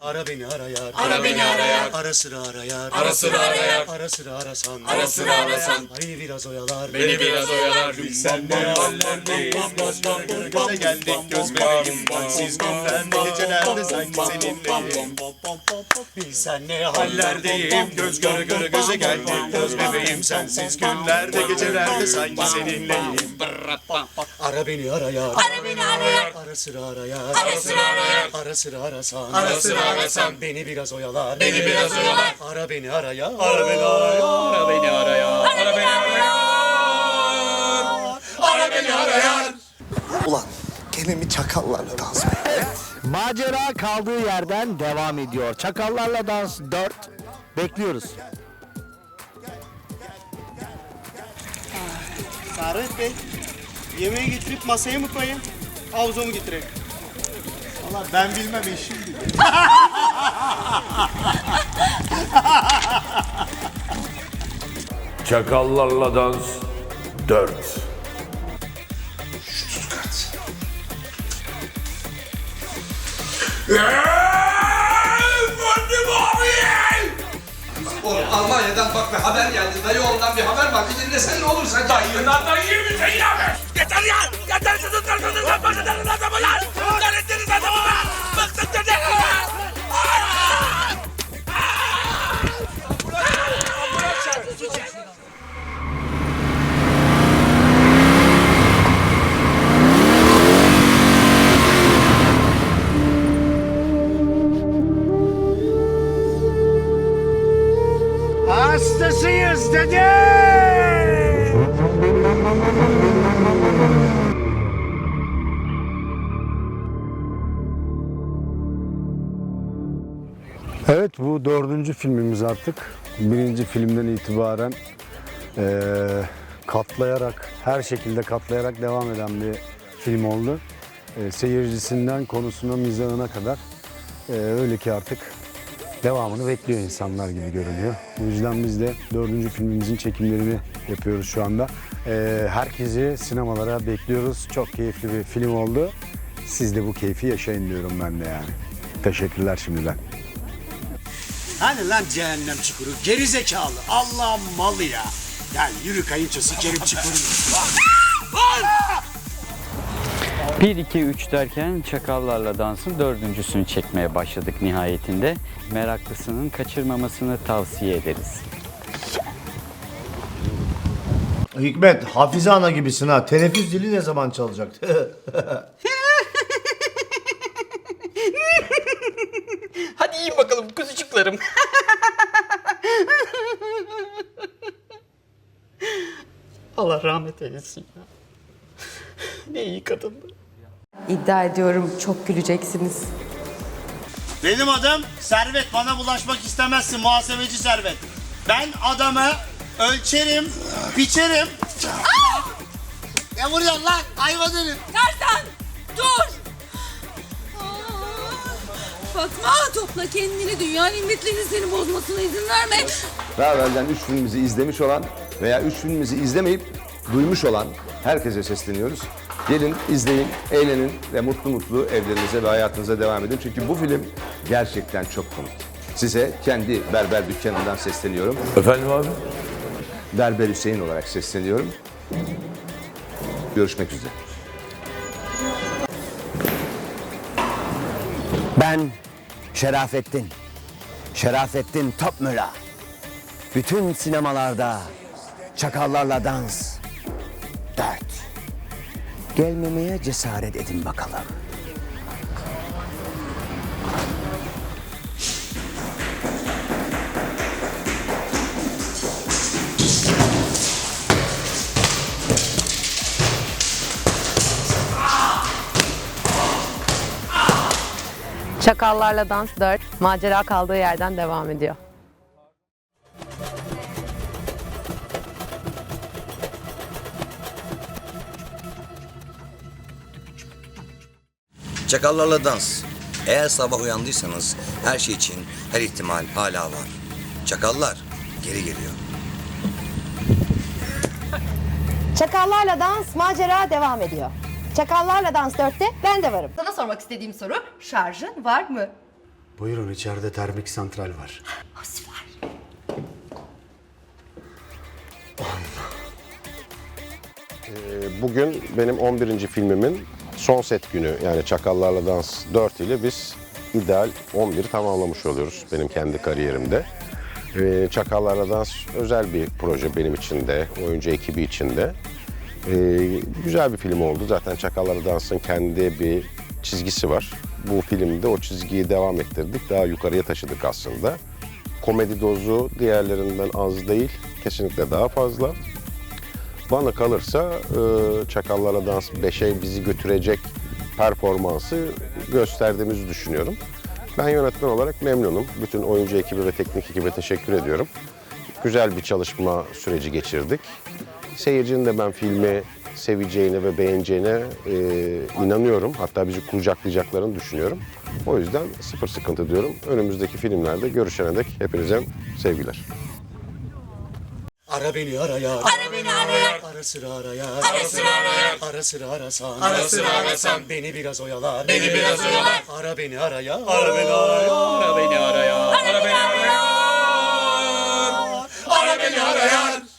Ara beni arayar. Ara beni arayar. Ara sıra arayar. Ara sıra arayar. Ara sıra arasan. Ara sıra arasan. Beni biraz oyalar. Beni biraz oyalar Bilsen ne hallerdeyim Göze geldik göz bebeğim Bensiz günlerde gecelerde sanki seninleyim Bilsen ne Hallerdeyim göz göre göre göze geldik göz bebeğim Sensiz günlerde gecelerde sanki seninleyim Ara beni arayar. Ara beni arayar. Ara sıra arayar. Ara sıra arayar. Ara sıra arasan. Ara sıra arasan. Beni biraz oyalar. Beni biraz oyalar. Ara beni arayar. Ara beni arayar Ara beni arayar Ara beni arayar Ara beni arayar Ulan gene mi çakallarla dans be? Macera kaldığı yerden devam ediyor. Çakallarla Dans 4 bekliyoruz. Servet Bey, yemeği getirip masaya mı koyayım, havuza mı getireyim? Valla ben bilmem eşim bilir. Çakallarla Dans 4 Oğlum Almanya'dan bak bir haber geldi. Dayı oğlundan bir haber var. Bir dinlesen ne olur sen? Dayından dayıyı mı sen ya? Yeter ya! Yeter sizin tarafınızdan başladığınız adamı lan! Öğrettiniz adamı lan! Bıktım dediniz lan! Hastasıyız dede. Evet bu dördüncü filmimiz artık. Birinci filmden itibaren eee, katlayarak, her şekilde katlayarak devam eden bir film oldu. Eee, seyircisinden konusuna, mizahına kadar eee, öyle ki artık devamını bekliyor insanlar gibi görünüyor. Bu yüzden biz de dördüncü filmimizin çekimlerini yapıyoruz şu anda. Eee, herkesi sinemalara bekliyoruz. Çok keyifli bir film oldu. Siz de bu keyfi yaşayın diyorum ben de yani. Teşekkürler şimdiden. Hani lan cehennem çukuru, geri zekalı, Allah'ın malı ya. Ya yürü kayınço sikerim çukurunu. 1, 2, 3 derken Çakallarla Dans'ın dördüncüsünü çekmeye başladık nihayetinde. Meraklısının kaçırmamasını tavsiye ederiz. Hikmet, Hafize Ana gibisin ha. Teneffüs zili ne zaman çalacak? yiyin bakalım kuzucuklarım. Allah rahmet eylesin ya. Ne iyi kadındı. İddia ediyorum çok güleceksiniz. Benim adım Servet. Bana bulaşmak istemezsin muhasebeci Servet. Ben adamı ölçerim, biçerim. Ne vuruyorsun lan? Hayvan herif. Tarzan Fatma topla kendini dünya nimetlerinin seni bozmasına izin verme. Daha evvelden 3 filmimizi izlemiş olan veya 3 filmimizi izlemeyip duymuş olan herkese sesleniyoruz. Gelin, izleyin, eğlenin ve mutlu mutlu evlerinize ve hayatınıza devam edin. Çünkü bu film gerçekten çok komik. Size kendi berber dükkanından sesleniyorum. Efendim abi? Berber Hüseyin olarak sesleniyorum. Görüşmek üzere. Ben Şerafettin. Şerafettin Topmüller. Bütün sinemalarda Çakallarla Dans 4. Gelmemeye cesaret edin bakalım. Çakallarla Dans 4 macera kaldığı yerden devam ediyor. Çakallarla dans. Eğer sabah uyandıysanız her şey için her ihtimal hala var. Çakallar geri geliyor. Çakallarla Dans macera devam ediyor. Çakallarla Dans 4'te ben de varım. Sana sormak istediğim soru şarjın var mı? Buyurun içeride termik santral var. Ee, Bugün benim 11. filmimin son set günü yani Çakallarla Dans 4 ile biz ideal 11'i tamamlamış oluyoruz benim kendi kariyerimde. Ee, Çakallarla Dans özel bir proje benim için de, oyuncu ekibi için de. Ee, güzel bir film oldu. Zaten Çakallarla Dans'ın kendi bir çizgisi var. Bu filmde o çizgiyi devam ettirdik. Daha yukarıya taşıdık aslında. Komedi dozu diğerlerinden az değil. Kesinlikle daha fazla. Bana kalırsa e, Çakallarla Dans 5'e bizi götürecek performansı gösterdiğimizi düşünüyorum. Ben yönetmen olarak memnunum. Bütün oyuncu ekibi ve teknik ekibe teşekkür ediyorum. Güzel bir çalışma süreci geçirdik. Seyircinin de ben filmi seveceğine ve beğeneceğine e, inanıyorum. Hatta bizi kucaklayacaklarını düşünüyorum. O yüzden sıfır sıkıntı diyorum. Önümüzdeki filmlerde görüşene dek hepinize sevgiler. Ara beni ara yar. Ara beni ara yar. Ara sıra ara yar. Ara sıra ara yar. Ara sıra arasan. Ara sıra arasan. Beni biraz oyalar. Beni biraz oyalar. Ara beni ara yar. Ara beni ara yar. Ara beni ara yar. Ara beni ara yar. Ara beni ara yar.